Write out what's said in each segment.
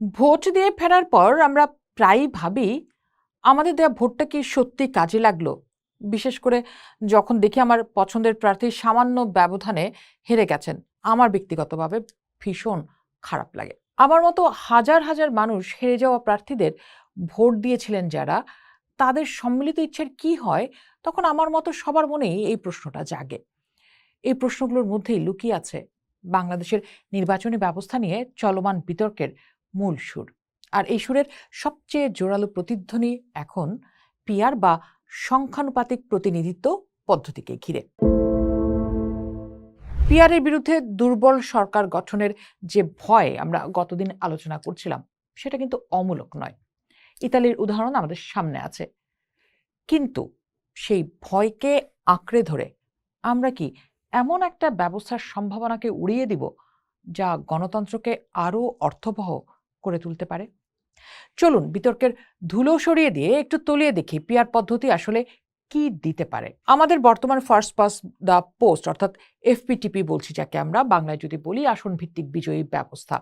Vote দিয়ে ফেরার পর আমরা প্রায়ই ভাবি, আমাদের দেয়া ভোটটা কি সত্যি কাজে লাগল? বিশেষ করে যখন দেখি আমার পছন্দের প্রার্থী সামান্য ব্যবধানে হেরে গেছেন, আমার ব্যক্তিগতভাবে ভীষণ খারাপ লাগে। আমার মতো হাজার হাজার মানুষ হেরে যাওয়া প্রার্থীদের ভোট দিয়েছিলেন যারা, তাদের সম্মিলিত ইচ্ছার কি হয়, তখন আমার মতো সবার মনেই এই প্রশ্নটা জাগে। এই প্রশ্নগুলোর মধ্যেই লুকিয়ে আছে বাংলাদেশের নির্বাচনী ব্যবস্থা নিয়ে চলমান বিতর্কের মূল সুর। আর এই সুরের সবচেয়ে জোরালো প্রতিধ্বনি এখন পিয়ার বা সংখ্যানুপাতিক প্রতিনিধিত্ব পদ্ধতিকে ঘিরে। পিয়ারের বিরুদ্ধে দুর্বল সরকার গঠনের যে ভয় আমরা গতদিন আলোচনা করছিলাম, সেটা কিন্তু অমূলক নয়। ইতালির উদাহরণ আমাদের সামনে আছে। কিন্তু সেই ভয়কে আঁকড়ে ধরে আমরা কি এমন একটা ব্যবস্থার সম্ভাবনাকে উড়িয়ে দিব যা গণতন্ত্রকে আরও অর্থবহ করে তুলতে পারে। চলুন, বিতর্কের ধুলো সরিয়ে দিয়ে একটু তলিয়ে দেখি পিয়ার পদ্ধতি আসলে কি দিতে পারে। আমাদের বর্তমান ফার্স্ট পাস দ্য পোস্ট অর্থাৎ এফপিটিপি বলছি যাকে আমরা, বাংলায় যদি বলি আসন ভিত্তিক বিজয়ী ব্যবস্থা,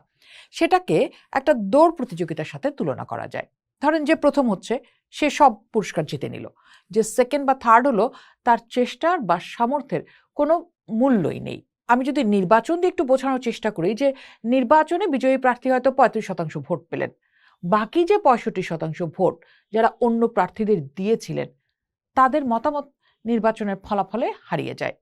সেটাকে একটা দৌড় প্রতিযোগিতার সাথে তুলনা করা যায়। ধরেন যে প্রথম হচ্ছে, সে সব পুরস্কার জিতে নিল। যে সেকেন্ড বা থার্ড হলো, তার চেষ্টার বা সামর্থ্যের কোনো মূল্যই নেই। আমি যদি নির্বাচন দিয়ে একটু বোঝানোর চেষ্টা করি যে নির্বাচনে বিজয়ী প্রার্থী হয়তো পঁয়ত্রিশ শতাংশ ভোট পেলেন। বাকি যে পঁয়ষট্টি শতাংশ ভোট যারা অন্য প্রার্থীদের দিয়েছিলেন, তাদের মতামত নির্বাচনের ফলাফলে হারিয়ে যায়।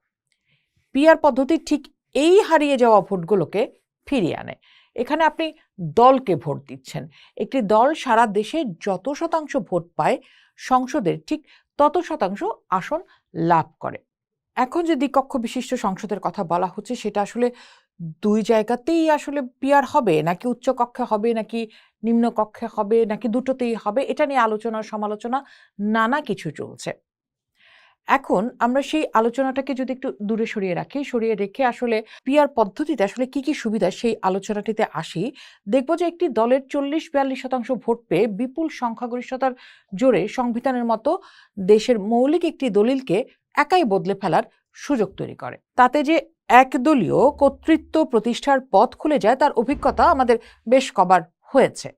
পিয়ার পদ্ধতি ঠিক এই হারিয়ে যাওয়া ভোটগুলোকে ফিরিয়ে আনে। এখানে আপনি দলকে ভোট দিচ্ছেন। একটি দল সারা দেশে যত শতাংশ ভোট পায়, সংসদের ঠিক তত শতাংশ আসন লাভ করে। এখন যে দ্বিকক্ষ বিশিষ্ট সংসদের কথা বলা হচ্ছে, সেটা আসলে দুই জায়গাতেই আসলে পিয়ার হবে? নাকি উচ্চ কক্ষে হবে? নাকি নিম্ন কক্ষে হবে? নাকি দুটোতেই হবে? এটা নিয়ে আলোচনা, সমালোচনা, নানা কিছু চলছে। এখন আমরা সেই আলোচনাটাকে যদি একটু দূরে সরিয়ে রাখি, সরিয়ে রেখে আসলে পিয়ার পদ্ধতিতে আসলে কি কি সুবিধা সেই আলোচনাটিতে আসি, দেখব যে একটি দলের চল্লিশ বিয়াল্লিশ শতাংশ ভোট পেয়ে বিপুল সংখ্যাগরিষ্ঠতার জোরে সংবিধানের মতো দেশের মৌলিক একটি দলিলকে একাই বদলে ফেলার সুযোগ তৈরি করে। তাতে যে একদলীয় কর্তৃত্ব প্রতিষ্ঠার পথ খুলে যায়, তার অভিজ্ঞতা আমাদের বেশ কবার হয়েছে।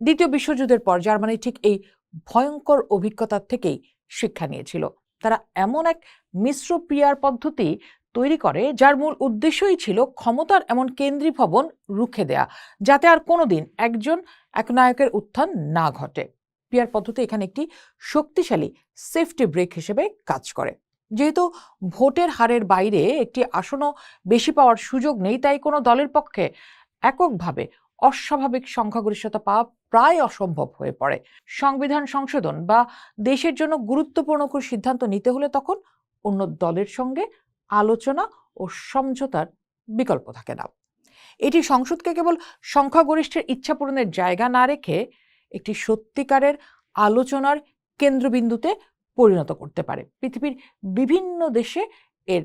দ্বিতীয় বিশ্বযুদ্ধের পর জার্মানি ঠিক এই ভয়ঙ্কর অভিজ্ঞতার থেকেই শিক্ষা নিয়েছিল। তারা এমন এক মিশ্র পিয়ার পদ্ধতি তৈরি করে, যার মূল উদ্দেশ্যই ছিল ক্ষমতার এমন কেন্দ্রী ভবন রুখে দেয়া, যাতে আর কোনোদিন একজন এক নায়কের উত্থান না ঘটে। পিয়ার পদ্ধতি এখানে একটি শক্তিশালী সেফটি ব্রেক হিসেবে কাজ করে। যেহেতু ভোটের হারের বাইরে একটি আসনও বেশি পাওয়ার সুযোগ নেই, তাই কোনো দলের পক্ষে এককভাবে অস্বাভাবিক সংখ্যাগরিষ্ঠতা পাওয়া প্রায় অসম্ভব হয়ে পড়ে। সংবিধান সংশোধন বা দেশের জন্য গুরুত্বপূর্ণ কোনো সিদ্ধান্ত নিতে হলে তখন অন্য দলের সঙ্গে আলোচনা ও সমঝোতার বিকল্প থাকে না। এটি সংসদকে কেবল সংখ্যাগরিষ্ঠের ইচ্ছা পূরণের জায়গা না রেখে একটি সত্যিকারের আলোচনার কেন্দ্রবিন্দুতে পরিণত করতে পারে। পৃথিবীর বিভিন্ন দেশে এর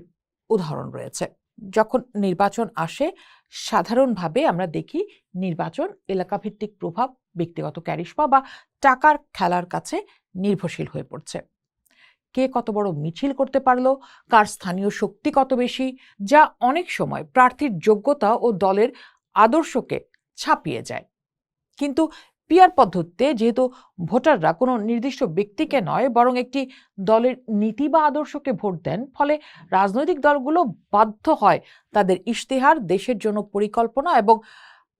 উদাহরণ রয়েছে। যখন নির্বাচন আসে, সাধারণভাবে আমরা দেখি নির্বাচন এলাকাভিত্তিক প্রভাব, ব্যক্তিগত ক্যারিশমা বা টাকার খেলার কাছে নির্ভরশীল হয়ে পড়ছে। কে কত বড় মিছিল করতে পারল, কার স্থানীয় শক্তি কত বেশি, যা অনেক সময় প্রার্থীর যোগ্যতা ও দলের আদর্শকে ছাপিয়ে যায়। কিন্তু পিয়ার পদ্ধতিতে যেহেতু ভোটাররা কোনো নির্দিষ্ট ব্যক্তিকে নয়, বরং একটি দলের নীতি বা আদর্শকে ভোট দেন, ফলে রাজনৈতিক দলগুলো বাধ্য হয় তাদের ইশতেহার, দেশের জন্য পরিকল্পনা এবং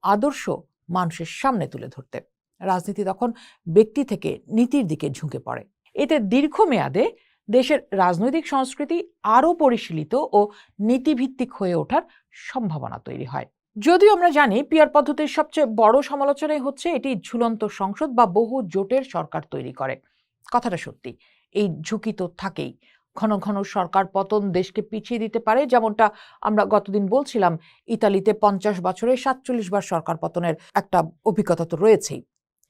আদর্শ মানুষের সামনে তুলে ধরতে। রাজনীতি তখন ব্যক্তি থেকে নীতির দিকে ঝুঁকে পড়ে। এতে দীর্ঘমেয়াদে দেশের রাজনৈতিক সংস্কৃতি আরও পরিশীলিত ও নীতিভিত্তিক হয়ে ওঠার সম্ভাবনা তৈরি হয়। যদিও আমরা জানি পিয়ার পদ্ধতির সবচেয়ে বড় সমালোচনাই হচ্ছে এটি ঝুলন্ত সংসদ বা বহু জোটের সরকার তৈরি করে। কথাটা সত্যি, এই ঝুঁকি তো থাকেই। ঘন ঘন সরকার পতন দেশকে পিছিয়ে দিতে পারে, যেমনটা আমরা গতদিন বলছিলাম, ইতালিতে পঞ্চাশ বছরে সাতচল্লিশ বার সরকার পতনের একটা অভিজ্ঞতা তো রয়েছেই।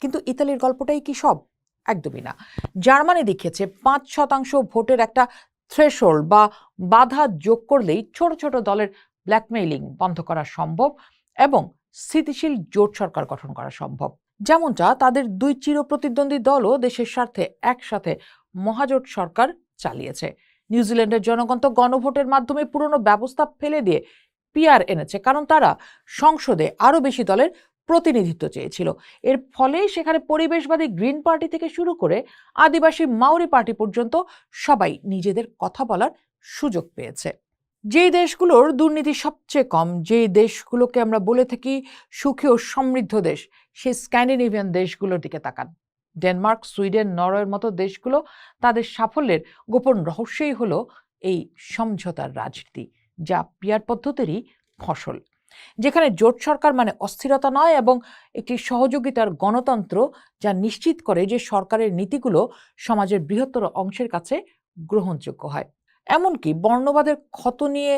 কিন্তু ইতালির গল্পটাই কি সব? একদমই না। জার্মানি দেখিয়েছে পাঁচ শতাংশ ভোটের একটা থ্রেশোল্ড বা বাধা যোগ করলেই ছোট ছোট দলের ব্ল্যাকমেইলিং বন্ধ করা সম্ভব এবং স্থিতিশীল জোট সরকার গঠন করা সম্ভব। যেমনটা তাদের দুই চিরপ্রতিদ্বন্দ্বী দলও দেশের স্বার্থে একসাথে মহাজোট সরকার চালিয়েছে। নিউজিল্যান্ডের জনগণ তো গণভোটের মাধ্যমে পুরনো ব্যবস্থা ফেলে দিয়ে পিআর এনেছে, কারণ তারা সংসদে আরও বেশি দলের প্রতিনিধিত্ব চেয়েছিল। এর ফলে সেখানে পরিবেশবাদী গ্রিন পার্টি থেকে শুরু করে আদিবাসী মাউরি পার্টি পর্যন্ত সবাই নিজেদের কথা বলার সুযোগ পেয়েছে। যেই দেশগুলোর দুর্নীতি সবচেয়ে কম, যেই দেশগুলোকে আমরা বলে থাকি সুখী ও সমৃদ্ধ দেশ, সেই স্ক্যান্ডিনেভিয়ান দেশগুলোর দিকে তাকান। ডেনমার্ক, সুইডেন, নরওয়ের মতো দেশগুলো তাদের সাফল্যের গোপন রহস্যই হলো এই সমঝোতার রাজনীতি, যা পিয়ার পদ্ধতিরই ফসল, যেখানে জোট সরকার মানে অস্থিরতা নয় এবং একটি সহযোগিতার গণতন্ত্র যা নিশ্চিত করে যে সরকারের নীতিগুলো সমাজের বৃহত্তর অংশের কাছে গ্রহণযোগ্য হয়। এমনকি বর্ণবাদের ক্ষত নিয়ে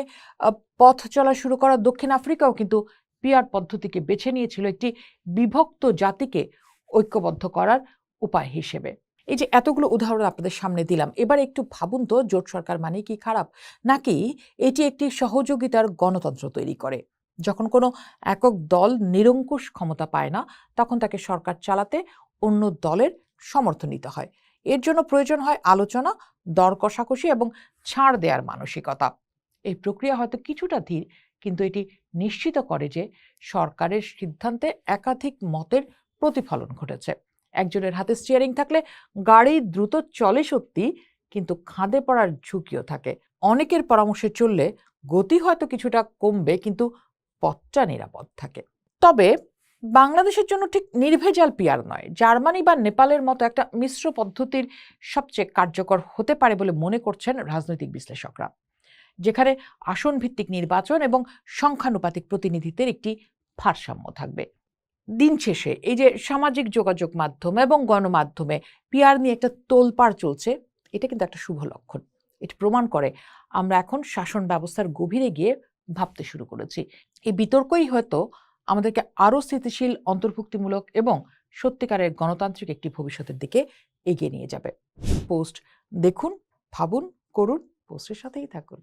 পথ চলা শুরু করা দক্ষিণ আফ্রিকাও কিন্তু পিয়ার পদ্ধতিকে বেছে নিয়েছিল একটি বিভক্ত জাতিকে ঐক্যবদ্ধ করার উপায় হিসেবে। এই যে এতগুলো উদাহরণ আপনাদের সামনে দিলাম, এবার একটু ভাবুন তো, জোট সরকার মানে কি খারাপ? নাকি এটি একটি সহযোগিতার গণতন্ত্র তৈরি করে? যখন কোনো একক দল নিরঙ্কুশ ক্ষমতা পায় না, তখন তাকে সরকার চালাতে অন্য দলের সমর্থন নিতে হয়। এর জন্য প্রয়োজন হয় আলোচনা দর কষাকষি এবং ছাড় দেওয়ার মানসিকতা। এই প্রক্রিয়া হয়তো কিছুটা ধীর, কিন্তু এটি নিশ্চিত করে যে সরকারের সিদ্ধান্তে একাধিক মতের প্রতিফলন ঘটেছে। একজনের হাতে স্টিয়ারিং থাকলে গাড়ি দ্রুত চলে সত্যি, কিন্তু খাঁদে পড়ার ঝুঁকিও থাকে। অনেকের পরামর্শে চললে গতি হয়তো কিছুটা কমবে, কিন্তু পথটা নিরাপদ থাকে। তবে বাংলাদেশের জন্য ঠিক নির্ভেজাল পিয়ার নয়। জার্মানি বা নেপালের মতো একটা মিশ্র পদ্ধতির সবচেয়ে কার্যকর হতে পারে বলে মনে করছেন রাজনৈতিক বিশ্লেষকরা। যেখানে আসন ভিত্তিক নির্বাচন এবং সংখ্যানুপাতিক প্রতিনিধিত্বের একটি ভারসাম্য থাকবে। দিন শেষে এই যে সামাজিক যোগাযোগ মাধ্যম এবং গণমাধ্যমে পিয়ার নিয়ে একটা তোলপাড় চলছে, এটা কিন্তু একটা শুভ লক্ষণ। এটি প্রমাণ করে আমরা এখন শাসন ব্যবস্থার গভীরে গিয়ে ভাবতে শুরু করেছি। এই বিতর্কই হয়তো আমাদেরকে আরও স্থিতিশীল, অন্তর্ভুক্তিমূলক এবং সত্যিকারের গণতান্ত্রিক একটি ভবিষ্যতের দিকে এগিয়ে নিয়ে যাবে। পোস্ট দেখুন, ভাবুন, করুন, পোস্টের সাথেই থাকুন।